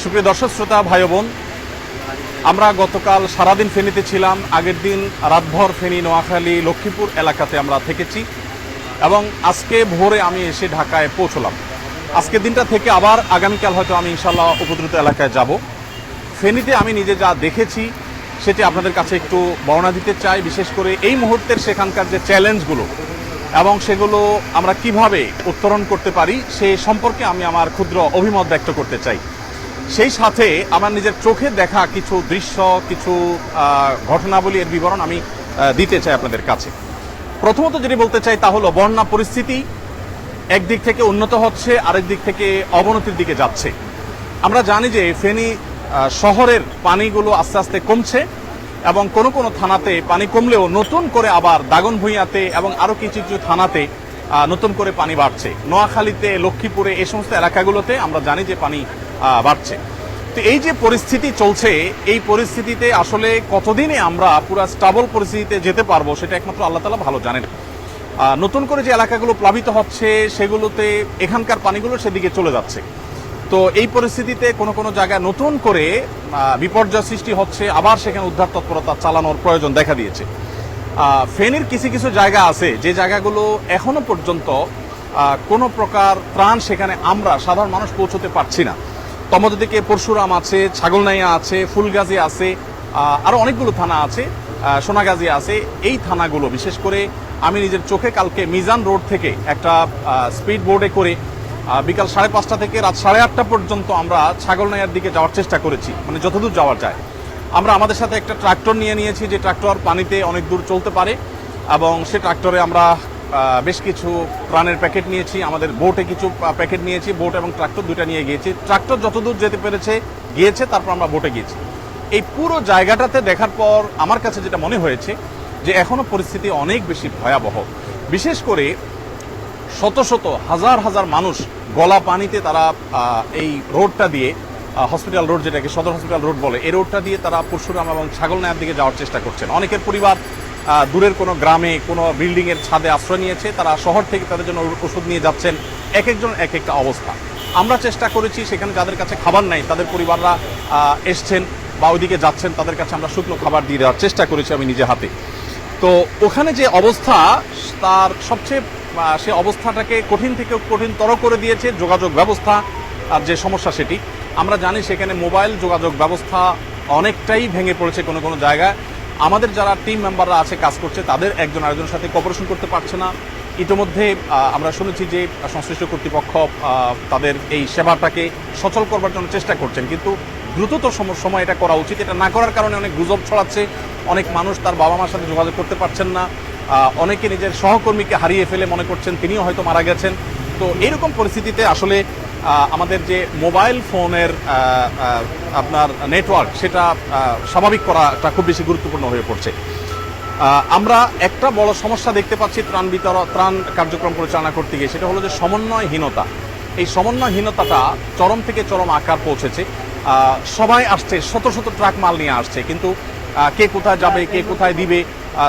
সুপ্রিয় দর্শক, শ্রোতা, ভাই বোন, আমরা গতকাল সারাদিন ফেনীতে ছিলাম। আগের দিন রাতভর ফেনী, নোয়াখালী, লক্ষ্মীপুর এলাকাতে আমরা থেকেছি এবং আজকে ভোরে আমি এসে ঢাকায় পৌঁছলাম। আজকের দিনটা থেকে আবার আগামীকাল হয়তো আমি ইনশাল্লাহ উপদ্রুত এলাকায় যাব। ফেনীতে আমি নিজে যা দেখেছি, সেটি আপনাদের কাছে একটু বর্ণনা দিতে চাই। বিশেষ করে এই মুহূর্তের সেখানকার যে চ্যালেঞ্জগুলো এবং সেগুলো আমরা কীভাবে উত্তরণ করতে পারি, সে সম্পর্কে আমি আমার ক্ষুদ্র অভিমত ব্যক্ত করতে চাই। সেই সাথে আমার নিজের চোখে দেখা কিছু দৃশ্য, কিছু ঘটনাবলী এর বিবরণ আমি দিতে চাই আপনাদের কাছে। প্রথমত যেটি বলতে চাই তা হলো বন্যা পরিস্থিতি। একদিক থেকে উন্নত হচ্ছে, আরেক দিক থেকে অবনতির দিকে যাচ্ছে। আমরা জানি যে ফেনী শহরের পানিগুলো আস্তে আস্তে কমছে। এবং কোন কোন থানাতে পানি কমলেও নতুন করে আবার দাগন ভূঁইয়াতে এবং আরও কিছু কিছু থানাতে নতুন করে পানি বাড়ছে। নোয়াখালীতে, লক্ষ্মীপুরে এই সমস্ত এলাকাগুলোতে আমরা জানি যে পানি বাড়ছে। তো এই যে পরিস্থিতি চলছে, এই পরিস্থিতিতে আসলে কতদিনে আমরা পুরো স্টাবল পরিস্থিতিতে যেতে পারব সেটা একমাত্র আল্লাহ তালা ভালো জানেন। নতুন করে যে এলাকাগুলো প্লাবিত হচ্ছে, সেগুলোতে এখানকার পানিগুলো সেদিকে চলে যাচ্ছে। তো এই পরিস্থিতিতে কোনো কোনো জায়গায় নতুন করে বিপর্যয় সৃষ্টি হচ্ছে, আবার সেখানে উদ্ধার তৎপরতা চালানোর প্রয়োজন দেখা দিয়েছে। ফেনীর কিছু কিছু জায়গা আছে, যে জায়গাগুলো এখনও পর্যন্ত কোনো প্রকার ত্রাণ সেখানে আমরা সাধারণ মানুষ পৌঁছতে পারছি না। তমদ দিকে পরশুরাম আছে, ছাগলনাইয়া আছে, ফুলগাজী আছে আরও অনেকগুলো থানা আছে সোনাগাজী আছে। এই থানাগুলো, বিশেষ করে আমি নিজের চোখে কালকে মিজান রোড থেকে একটা স্পিড বোর্ডে করে বিকাল সাড়ে পাঁচটা থেকে রাত সাড়ে আটটা পর্যন্ত আমরা ছাগলনাইয়ার দিকে যাওয়ার চেষ্টা করেছি মানে যতদূর যাওয়া যায়। আমরা আমাদের সাথে একটা ট্রাক্টর নিয়ে নিয়েছি, যে ট্রাক্টর পানিতে অনেক দূর চলতে পারে, এবং সে ট্রাক্টরে আমরা বেশ কিছু প্রাণের প্যাকেট নিয়েছি, আমাদের বোটে কিছু প্যাকেট নিয়েছি, বোট এবং ট্রাক্টর দুটা নিয়ে গিয়েছি। ট্রাক্টর যতদূর যেতে পেরেছে, গিয়েছে, তারপর আমরা বোটে গিয়েছি। এই পুরো জায়গাটাতে দেখার পর আমার কাছে যেটা মনে হয়েছে, যে এখনও পরিস্থিতি অনেক বেশি ভয়াবহ। বিশেষ করে শত শত, হাজার হাজার মানুষ গলা পানিতে তারা এই রোডটা দিয়ে হসপিটাল রোড যেটাকে সদর হসপিটাল রোড বলে, এই রোডটা দিয়ে তারা পরশুরাম এবং ছাগলনায়ার দিকে যাওয়ার চেষ্টা করছেন। অনেকের পরিবার দূরের কোনো গ্রামে কোনো বিল্ডিংয়ের ছাদে আশ্রয় নিয়েছে, তারা শহর থেকে তাদের জন্য ওষুধ নিয়ে যাচ্ছেন। এক একজন এক একটা অবস্থা। আমরা চেষ্টা করেছি, সেখানে যাদের কাছে খাবার নাই, তাদের পরিবাররা এসছেন বা ওইদিকে যাচ্ছেন, তাদের কাছে আমরা শুকনো খাবার দিয়ে দেওয়ার চেষ্টা করেছি আমি নিজে হাতে। তো ওখানে যে অবস্থা, তার সবচেয়ে সে অবস্থাটাকে কঠিন থেকে কঠিনতর করে দিয়েছে যোগাযোগ ব্যবস্থা আর যে সমস্যা সেটি। আমরা জানি সেখানে মোবাইল যোগাযোগ ব্যবস্থা অনেকটাই ভেঙে পড়েছে কোনো কোনো জায়গায়। আমাদের যারা টিম মেম্বাররা আছে, কাজ করছে, তাদের একজন আরেকজনের সাথে কপারেশন করতে পারছে না। ইতিমধ্যে আমরা শুনেছি যে সংশ্লিষ্ট কর্তৃপক্ষ তাদের এই সেবাটাকে সচল করবার জন্য চেষ্টা করছেন। কিন্তু দ্রুততর সম- সময় এটা করা উচিত। এটা না করার কারণে অনেক গুজব ছড়াচ্ছে। অনেক মানুষ তার বাবা মার সাথে যোগাযোগ করতে পারছেন না। অনেকে নিজের সহকর্মীকে হারিয়ে ফেলে মনে করছেন, তিনিও হয়তো মারা গেছেন। তো এরকম পরিস্থিতিতে আসলে আমাদের যে মোবাইল ফোনের আপনার নেটওয়ার্ক, সেটা স্বাভাবিক করাটা খুব বেশি গুরুত্বপূর্ণ হয়ে পড়ছে। আমরা একটা বড় সমস্যা দেখতে পাচ্ছি ত্রাণ বিতরণ ত্রাণ কার্যক্রম পরিচালনা করতে গিয়ে, সেটা হলো যে সমন্বয়হীনতা। এই সমন্বয়হীনতাটা চরম থেকে চরম আকার পৌঁছেছে। সবাই আসছে, শত শত ট্রাক মাল নিয়ে আসছে, কিন্তু কে কোথায় যাবে কে কোথায় দিবে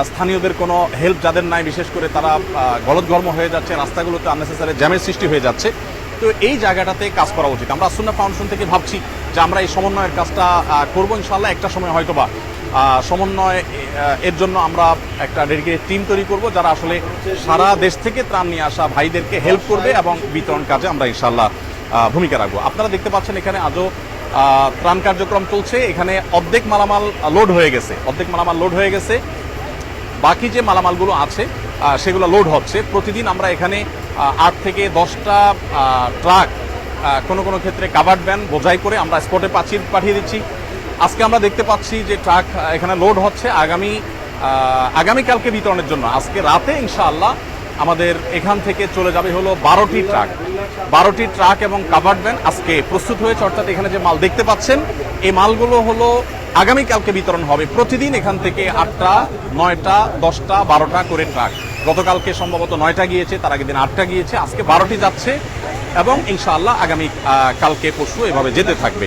স্থানীয়দের কোনো হেল্প যাদের নাই বিশেষ করে তারা গলদঘর্ম হয়ে যাচ্ছে রাস্তাগুলোতে আননেসেসারি জ্যামের সৃষ্টি হয়ে যাচ্ছে। তো এই জায়গাটাতে কাজ করা উচিত। আমরা সুন্না ফাউন্ডেশন থেকে ভাবছি যে আমরা এই সমন্বয়ের কাজটা করব ইনশাল্লাহ একটা সময় হয়তোবা। আহ, সমন্বয় এর জন্য আমরা একটা ডেডিকেটেড টিম তৈরি করব যারা আসলে সারা দেশ থেকে ত্রাণ নিয়ে আসা ভাইদেরকে হেল্প করবে এবং বিতরণ কাজে আমরা ইনশাল্লাহ ভূমিকা রাখব। আপনারা দেখতে পাচ্ছেন এখানে আজও ত্রাণ কার্যক্রম চলছে, এখানে অর্ধেক মালামাল লোড হয়ে গেছে। অর্ধেক মালামাল লোড হয়ে গেছে। বাকি যে মালামালগুলো আছে সেগুলো লোড হচ্ছে। প্রতিদিন আমরা এখানে আট থেকে দশটা ট্রাক কোনো কোনো ক্ষেত্রে কাভার্ড ভ্যান বোঝাই করে আমরা স্পটে পাচ্ছি পাঠিয়ে দিচ্ছি। আজকে আমরা দেখতে পাচ্ছি যে ট্রাক এখানে লোড হচ্ছে আগামী আগামীকালকে বিতরণের জন্য। আজকে রাতে, ইনশাআল্লাহ, আমাদের এখান থেকে চলে যাবে হলো বারোটি ট্রাক বারোটি ট্রাক এবং কাভার ভ্যান আজকে প্রস্তুত হয়েছে, অর্থাৎ এখানে যে মাল দেখতে পাচ্ছেন, এই মালগুলো হলো আগামীকালকে বিতরণ হবে। প্রতিদিন এখান থেকে আটটা, নয়টা, দশটা, বারোটা করে ট্রাক। গতকালকে সম্ভবত নয়টা গিয়েছে, তার আগের দিন আটটা গিয়েছে, আজকে বারোটি যাচ্ছে এবং ইনশাআল্লাহ আগামী কালকে পরশু এভাবে যেতে থাকবে।